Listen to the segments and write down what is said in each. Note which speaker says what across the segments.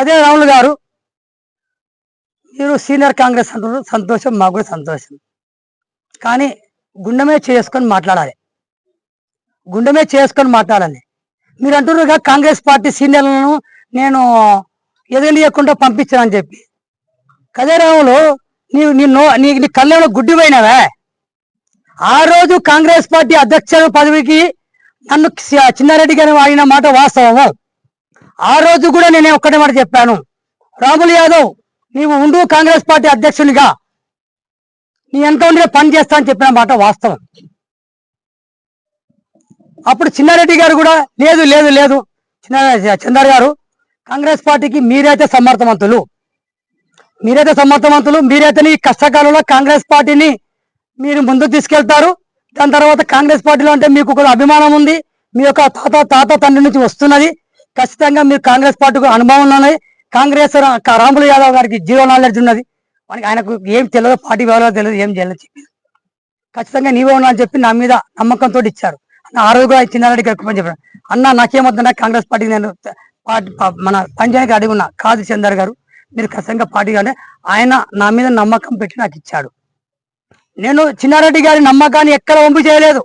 Speaker 1: కదే రాములు గారు. మీరు సీనియర్ కాంగ్రెస్ అంటున్నారు సంతోషం మాకు కూడా సంతోషం. కానీ గుండెమే చేసుకొని మాట్లాడాలి. గుండెమే చేసుకొని మాట్లాడాలి. మీరు అంటున్నారుగా కాంగ్రెస్ పార్టీ సీనియర్లను నేను ఎదగలియకుండా పంపించానని చెప్పి. కదే రాములు నీవు నీ నో నీ నీ కళ్ళలో గుడ్డి పోయినావే? ఆ రోజు కాంగ్రెస్ పార్టీ అధ్యక్ష పదవికి నన్ను చిన్నారెడ్డి గారు వాడిన మాట వాస్తవము? ఆ రోజు కూడా నేను ఒక్కటే మాట చెప్పాను. రాములు యాదవ్ నీవు ఉండు కాంగ్రెస్ పార్టీ అధ్యక్షునిగా. నీ ఎంత ఉండే పని చేస్తా అని చెప్పిన మాట వాస్తవం. అప్పుడు చిన్నారెడ్డి గారు కూడా లేదు లేదు లేదు చిన్న చందర్ గారు కాంగ్రెస్ పార్టీకి మీరైతే సమర్థవంతులు. మీరైతే సమర్థవంతులు మీరైతే ఈ కష్టకాలంలో కాంగ్రెస్ పార్టీని మీరు ముందుకు తీసుకెళ్తారు. దాని తర్వాత కాంగ్రెస్ పార్టీలో అంటే మీకు ఒక అభిమానం ఉంది. మీ యొక్క తాత తాత తండ్రి నుంచి వస్తున్నది. ఖచ్చితంగా మీరు కాంగ్రెస్ పార్టీకి అనుభవం ఉన్నది. కాంగ్రెస్ రాములు యాదవ్ గారికి జీరో నాలెడ్జ్ ఉన్నది. మనకి ఆయనకు ఏం తెలియదు పార్టీ వివరాలు తెలియదు ఏం చేయాలని చెప్పి ఖచ్చితంగా నీవే ఉన్నా అని చెప్పి నా మీద నమ్మకంతో ఇచ్చారు. అన్న ఆ రోజు కూడా చిన్నారెడ్డి ఎక్కువ చెప్పారు. అన్న నాకేమవుతుందా కాంగ్రెస్ పార్టీకి నేను పార్టీ మన పంచాయతీకి అడిగి ఉన్నా. కాదు చందర్ గారు మీరు ఖచ్చితంగా పార్టీ ఆయన నా మీద నమ్మకం పెట్టి నాకు ఇచ్చాడు. నేను చిన్నారెడ్డి గారి నమ్మకాన్ని ఎక్కడ వంపు చేయలేదు.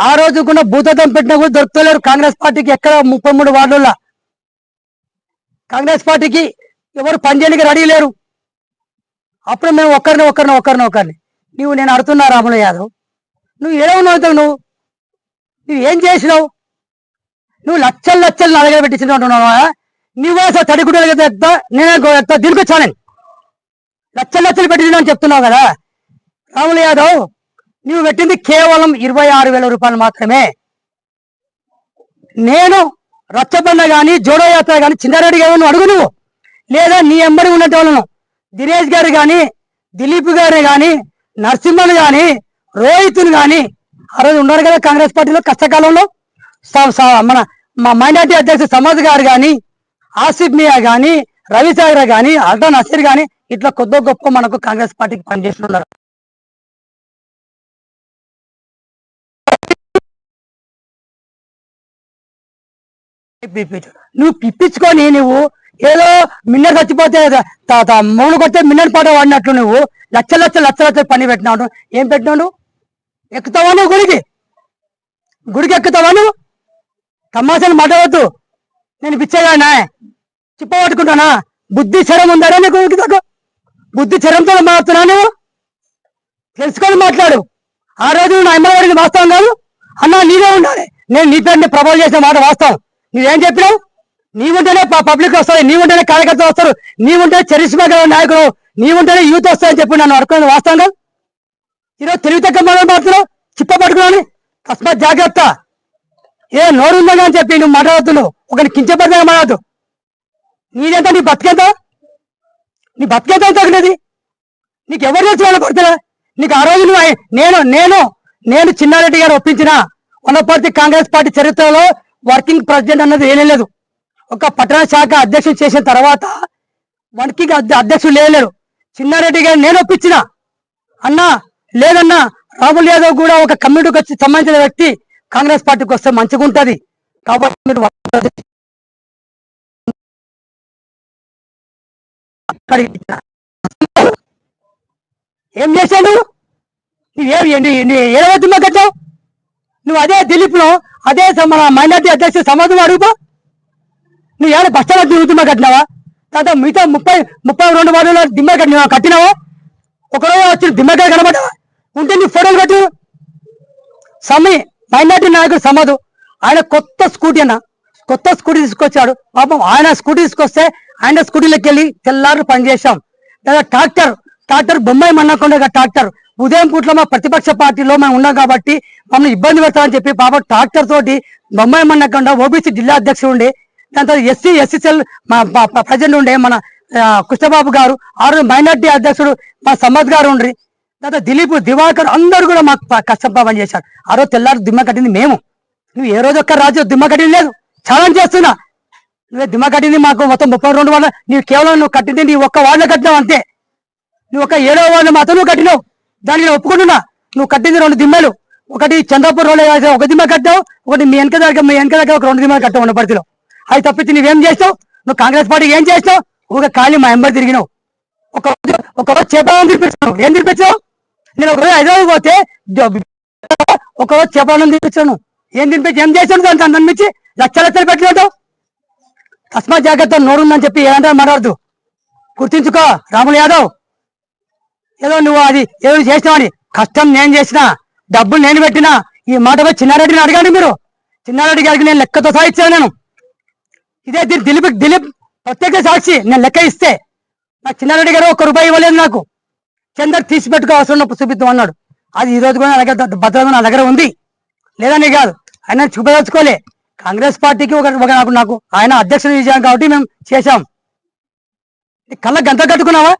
Speaker 1: ఆ రోజు కూడా భూతత్వం పెట్టినా కూడా దొరుకుతలేరు కాంగ్రెస్ పార్టీకి ఎక్కడ ముప్పై మూడు వార్డుల్లో కాంగ్రెస్ పార్టీకి ఎవరు పనిచేయడానికి రెడీ లేరు. అప్పుడు మేము ఒక్కరిని ఒక్కరిని ఒక్కరిని ఒకరిని నువ్వు నేను అడుతున్నా రాముల యాదవ్ నువ్వు ఏమవుతావు నువ్వు? నువ్వు ఏం చేసినావు? నువ్వు లచ్చలు లచ్చలు నా దగ్గర పెట్టించిన అంటున్నావా నువ్వు తడిగుడ్డలు ఎత్తా నేనే ఎత్తా దీనికి వచ్చాను లక్షలు లచ్చలు లచ్చలు పెట్టించిన చెప్తున్నావు కదా. రాములు యాదవ్ నువ్వు పెట్టింది కేవలం ఇరవై ఆరు వేల రూపాయలు మాత్రమే. నేను రచ్చబండ కానీ జోడో యాత్ర కానీ చిన్నారెడ్డి గారు అడుగు నువ్వు. లేదా నీ ఎంబడి ఉన్నట్టు వాళ్ళను దినేష్ గారు కానీ దిలీప్ గారిని కానీ నరసింహన్ కానీ రోహిత్ను కానీ ఆ రోజు ఉన్నారు కదా కాంగ్రెస్ పార్టీలో కష్టకాలంలో? స- మన మా మైనార్టీ అధ్యక్షుడు సమాజ్ గారు కానీ ఆసిఫ్ మియా కానీ రవిసాగర్ కానీ అల్టా నసీర్ కానీ ఇట్లా కొద్దో గొప్ప మనకు కాంగ్రెస్ పార్టీకి పనిచేస్తున్నారు. నువ్వు పిప్పించుకొని నువ్వు ఏదో మిన్నర్ చచ్చిపోతే తాత మూడు కొడితే మిన్నర్ పాట వాడినట్లు నువ్వు లక్ష లక్ష లక్ష లక్ష పని పెట్టినావు ఏం పెట్టినావు ఎక్కుతావా నువ్వు గుడికి? గుడికి ఎక్కుతావా నువ్వు? తమాషాలు మాట్లాడవద్దు నేను పిచ్చేదానా చిప్ప పట్టుకుంటానా? బుద్ధి చరం ఉందా నీకు? ఉడికిదాకా? బుద్ధి చరంతో మాట్లాడుతున్నా నువ్వు? తెలుసుకొని మాట్లాడు. ఆ రోజు నా అమ్మవారికి వాస్తవం కాదు? అన్న నీవే ఉండాలి. నేను నీ పేరుని ప్రభావం చేసిన మాట వాస్తవం. నువ్వేం చెప్పినావు? నీవుంటేనే పబ్లిక్ వస్తుంది నీవుంటేనే కార్యకర్తలు వస్తారు నీవుంటే చరిష్మా గల నాయకుడు నీవుంటేనే యూత్ వస్తాయని చెప్పి నన్ను అడుకున్నది వాస్తవంగా? ఈరోజు తెలివి తక్కువ మనం మాట్లాడుతున్నావు? చిప్ప పట్టుకున్నాను తస్మాత్ జాగ్రత్త. ఏ నోరుందా అని చెప్పి నువ్వు మాట్లాడుతున్నావు? ఒకరిని కించపడితే మాట్లాడదు. నీదెంత? నీ బతికెంత? నీ బతికెంత తగినది? నీకు ఎవరు చేసి వాళ్ళు కొడతారా నీకు ఆ రోజు నువ్వు నేను నేను నేను చిన్నారెడ్డి గారు ఒప్పించిన వనపర్తి కాంగ్రెస్ పార్టీ చరిత్రలో వర్కింగ్ ప్రెసిడెంట్ అన్నది ఏమీ లేదు. ఒక పట్టణ శాఖ అధ్యక్షుడు చేసిన తర్వాత వర్కింగ్ అధ్యక్షుడు లేలేరు చిన్నారెడ్డి గారు నేను ఒప్పించిన. అన్నా లేదన్నా రాహుల్ యాదవ్ కూడా ఒక కమ్యూనిటీకి వచ్చి సంబంధించిన వ్యక్తి కాంగ్రెస్ పార్టీకి వస్తే మంచిగా ఉంటుంది. కాబట్టి మీరు ఏం చేశాడు? నువ్వు ఏడవ దిమ్మ కట్టావు? నువ్వు అదే దిలీప్లో అదే మన మైనార్టీ అధ్యక్షుడు సమాధం అడుగుపా నువ్వు ఏమైనా బస్తాల దిమ్మ కట్టినావా? తర్వాత మిగతా ముప్పై ముప్పై రెండు వాడులో దిమ్మ కట్టినా కట్టినావా? ఒకరోజు వచ్చి దిమ్మకాయ కనబడ్డావా ఉంటే నీ ఫోటోలు కట్టు సమీ మైనార్టీ నాయకుడు సమాధు ఆయన కొత్త స్కూటీ అన్న. కొత్త స్కూటీ తీసుకొచ్చాడు. పాపం ఆయన స్కూటీ తీసుకొస్తే ఆయన స్కూటీలోకి వెళ్ళి తెల్లారు పనిచేశాం. లేదా ట్రాక్టర్ ట్రాక్టర్ బొమ్మాయి మన్నకుండా ట్రాక్టర్. ఉదయం పూట్ల మా ప్రతిపక్ష పార్టీలో మేము ఉన్నాం కాబట్టి మమ్మల్ని ఇబ్బంది పెడతామని చెప్పి పాప ట్రాక్టర్ తోటి బొమ్మాయి మన్నకుండా ఓబీసీ జిల్లా అధ్యక్షుడు ఉండే దాని తర్వాత ఎస్సీ ఎస్సీసీఎల్ మా ప్రజెంట్ ఉండే మన కృష్ణబాబు గారు ఆరు మైనార్టీ అధ్యక్షుడు మా సమ్మద్ గారు ఉండ్రి. తర్వాత దిలీప్ దివాకర్ అందరూ కూడా మాకు ప- చేశారు. ఆ రోజు తెల్లారు దిమ్మ కట్టింది మేము. నువ్వు ఏ రోజు ఒక్క రాజు దిమ్మ కట్టింది లేదు. ఛాలెంజ్ చేస్తున్నా. నువ్వే దిమ్మ కట్టింది మాకు మొత్తం ముప్పై రెండు వాళ్ళ నీవు కేవలం నువ్వు కట్టింది నీ ఒక్క వాళ్ళ కట్టినావు అంతే. నువ్వు ఒక ఏడవ వాళ్ళు మాత్రం నువ్వు కట్టినావు. దాన్ని నేను ఒప్పుకుంటున్నా. నువ్వు కట్టింది రెండు దిమ్మలు. ఒకటి చంద్రపూర్ రోడ్ ఒక దిమ్మ కట్టావు ఒకటి మీ వెనక దగ్గర మీ వెనక దగ్గర ఒక రెండు దిమ్మలు కట్టావు ఉన్నపర్తిలో అవి తప్పించి నువ్వేం చేస్తావు? నువ్వు కాంగ్రెస్ పార్టీకి ఏం చేస్తావు? ఒక ఖాళీ మా ఎంబర్ తిరిగినావు. ఒక రోజు ఒక రోజు చేపలను తినిపించావు ఏం తినిపించావు నేను ఒక రోజు హైదరాబాద్ పోతే ఒకరోజు ఒక రోజు చేపలను తినిపించాను ఏం తినిపించి ఏం చేశాను దాన్ని దాన్ని నమ్మించి లక్ష లక్షలు పెట్టలేదు తస్మాత్ జాగ్రత్త నోరుందని చెప్పి ఏదంటే మాట్లాడదు గుర్తించుకో రాములు యాదవ్. ఏదో నువ్వు అది ఏదో చేసినావని కష్టం నేను చేసిన డబ్బులు నేను పెట్టినా ఈ మాట పోయి చిన్నారెడ్డిని అడగండి మీరు. చిన్నారెడ్డి గారికి నేను లెక్కతో సహా ఇచ్చాను నేను. ఇదే దిలీప్ దిలీప్ ప్రత్యేక సాక్షి నేను లెక్క ఇస్తే. నా చిన్నారెడ్డి గారు ఒక్క రూపాయి ఇవ్వలేదు నాకు. చందర్ తీసి పెట్టుకో అవసరం చూపిద్దాం అన్నాడు. అది ఈ రోజు కూడా నా దగ్గర భద్రత నా దగ్గర ఉంది. లేదని కాదు. ఆయన చూపదలుచుకోలే. కాంగ్రెస్ పార్టీకి ఒక నాకు నాకు ఆయన అధ్యక్షుడు చేశాం కాబట్టి మేము చేశాం. కళ్ళ గంట కట్టుకున్నావా?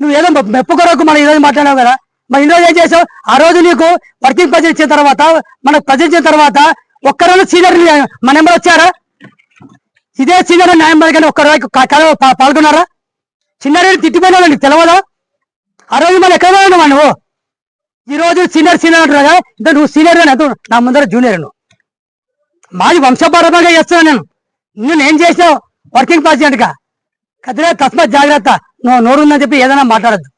Speaker 1: నువ్వు ఏదో మెప్పు కొరకు మనం ఈరోజు మాట్లాడావు కదా. మరి ఈ రోజు ఏం చేసావు? ఆ రోజు నీకు వర్కింగ్ ప్రెసిడెంట్ ఇచ్చిన తర్వాత మనకు ప్రజెంట్ ఇచ్చిన తర్వాత ఒక్కరోజు సీనియర్ మన నెంబర్ వచ్చారా? ఇదే సీనియర్ న్యాయం కానీ ఒక్క రోజు పాల్గొన్నారా? చిన్నారెడ్డి తిట్టిపోయినా నీకు తెలియదా ఆ రోజు మనం ఎక్కడ ఉన్నావా నువ్వు? ఈ రోజు సీనియర్ సీనియర్ అంటున్నా కదా ఇంకా నువ్వు సీనియర్ అని నా ముందర జూనియర్ నువ్వు. మాది వంశపారంగా చేస్తున్నాను నేను. నేను ఏం చేసావు వర్కింగ్ ప్రెసిడెంట్ కదిరా కదిలే తస్మాత్ జాగ్రత్త. నువ్వు నోరుందని చెప్పి ఏదైనా మాట్లాడద్దు.